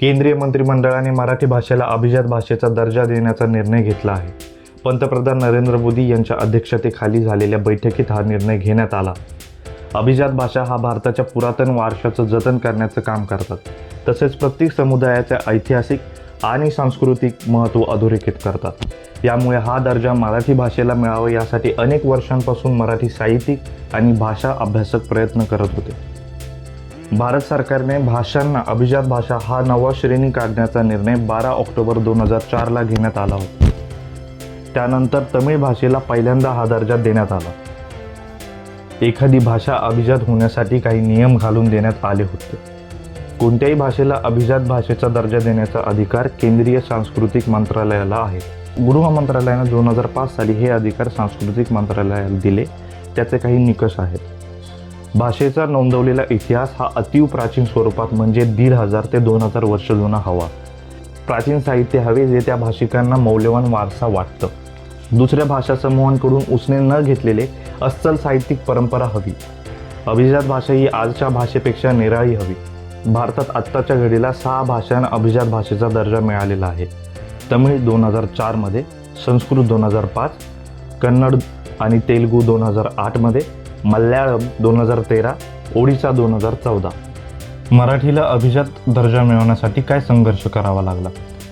केंद्रीय मंत्रिमंडळाने मराठी भाषेला अभिजात भाषेचा दर्जा देण्याचा निर्णय घेतला आहे. पंतप्रधान नरेंद्र मोदी यांच्या अध्यक्षतेखाली झालेल्या बैठकीत हा निर्णय घेण्यात आला. अभिजात भाषा हा भारताच्या पुरातन वारशाचं जतन करण्याचं काम करतात. तसेच प्रत्येक समुदायाचे ऐतिहासिक आणि सांस्कृतिक महत्त्व अधोरेखित करतात. यामुळे हा दर्जा मराठी भाषेला मिळावा यासाठी अनेक वर्षांपासून मराठी साहित्यिक आणि भाषा अभ्यासक प्रयत्न करत होते. भारत सरकारने भाषांना अभिजात भाषा हा नवा श्रेणी काढण्याचा निर्णय बारा ऑक्टोबर दोन हजार चारला घेण्यात आला होता. त्यानंतर तमिळ भाषेला पहिल्यांदा हा दर्जा देण्यात आला. एखादी भाषा अभिजात होण्यासाठी काही नियम घालून देण्यात आले होते. कोणत्याही भाषेला अभिजात भाषेचा दर्जा देण्याचा अधिकार केंद्रीय सांस्कृतिक मंत्रालयाला आहे. गृह मंत्रालयाने दोन हजार पाच साली हे अधिकार सांस्कृतिक मंत्रालयाला दिले. त्याचे काही निकष आहेत. भाषेचा नोंदवलेला इतिहास हा अतीव प्राचीन स्वरूपात म्हणजे दीड हजार ते दोन हजार वर्ष जुना हवा. प्राचीन साहित्य हवे जे त्या भाषिकांना मौल्यवान वारसा वाटतं. दुसऱ्या भाषा समूहांकडून उसने न घेतलेले अस्सल साहित्यिक परंपरा हवी. अभिजात भाषा ही आजच्या भाषेपेक्षा निराळी हवी. भारतात आत्ताच्या घडीला सहा भाषांना अभिजात भाषेचा दर्जा मिळालेला आहे. तमिळ दोन हजार चारमध्ये संस्कृत दोन हजार पाच कन्नड आणि तेलुगू दोन हजार आठमध्ये मल्याळम दोन हजार तेरा ओडिसा दोन हजार चौदा. मराठीला अभिजात दर्जा मिळवण्यासाठी काय संघर्ष करावा लागला?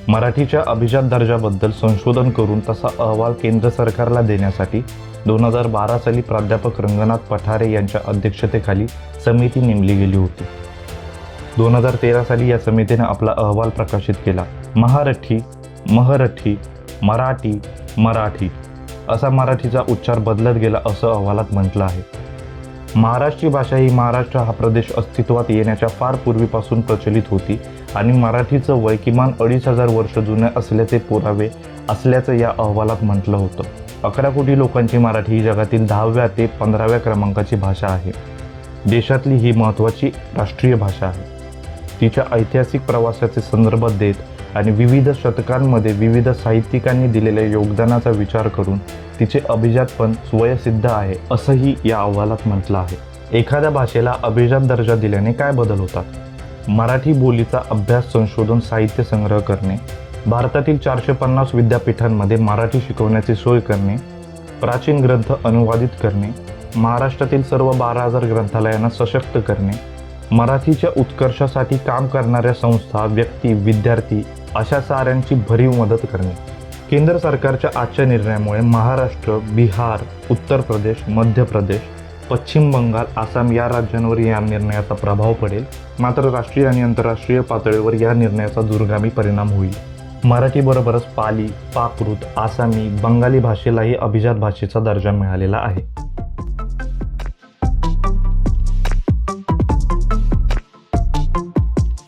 मराठीच्या अभिजात दर्जाबद्दल संशोधन करून तसा अहवाल केंद्र सरकारला देण्यासाठी दोन हजार बारा साली प्राध्यापक रंगनाथ पठारे यांच्या अध्यक्षतेखाली समिती नेमली गेली होती. दोन हजार तेरा साली या समितीने आपला अहवाल प्रकाशित केला. महारठी महरठी मराठी मराठी. असा मराठीचा उच्चार बदलत गेला असं अहवालात म्हटलं आहे. महाराष्ट्री भाषा ही महाराष्ट्र हा प्रदेश अस्तित्वात येण्याच्या फार पूर्वीपासून प्रचलित होती आणि मराठीचं वय किमान अडीच हजार वर्ष जुने असल्याचे पुरावे असल्याचं या अहवालात म्हटलं होतं. अकरा कोटी लोकांची मराठी ही जगातील दहाव्या ते पंधराव्या क्रमांकाची भाषा आहे. देशातली ही महत्त्वाची राष्ट्रीय भाषा आहे. तिच्या ऐतिहासिक प्रवासाचे संदर्भ देत आणि विविध शतकांमध्ये विविध साहित्यिकांनी दिलेल्या योगदानाचा विचार करून तिचे अभिजातपण स्वयसिद्ध आहे असंही या अहवालात म्हटलं आहे. एखाद्या भाषेला अभिजात दर्जा दिल्याने काय बदल होतात? मराठी बोलीचा अभ्यास संशोधन साहित्य संग्रह करणे भारतातील चारशे पन्नास विद्यापीठांमध्ये मराठी शिकवण्याची सोय करणे प्राचीन ग्रंथ अनुवादित करणे महाराष्ट्रातील सर्व बारा हजार ग्रंथालयांना सशक्त करणे मराठीच्या उत्कर्षासाठी काम करणाऱ्या संस्था व्यक्ती विद्यार्थी अशा साऱ्यांची भरीव मदत करणे. केंद्र सरकारच्या आजच्या निर्णयामुळे महाराष्ट्र बिहार उत्तर प्रदेश मध्य प्रदेश पश्चिम बंगाल आसाम या राज्यांवर या निर्णयाचा प्रभाव पडेल. मात्र राष्ट्रीय आणि आंतरराष्ट्रीय पातळीवर या निर्णयाचा दूरगामी परिणाम होईल. मराठीबरोबरच पाली पाकृत आसामी बंगाली भाषेलाही अभिजात भाषेचा दर्जा मिळालेला आहे.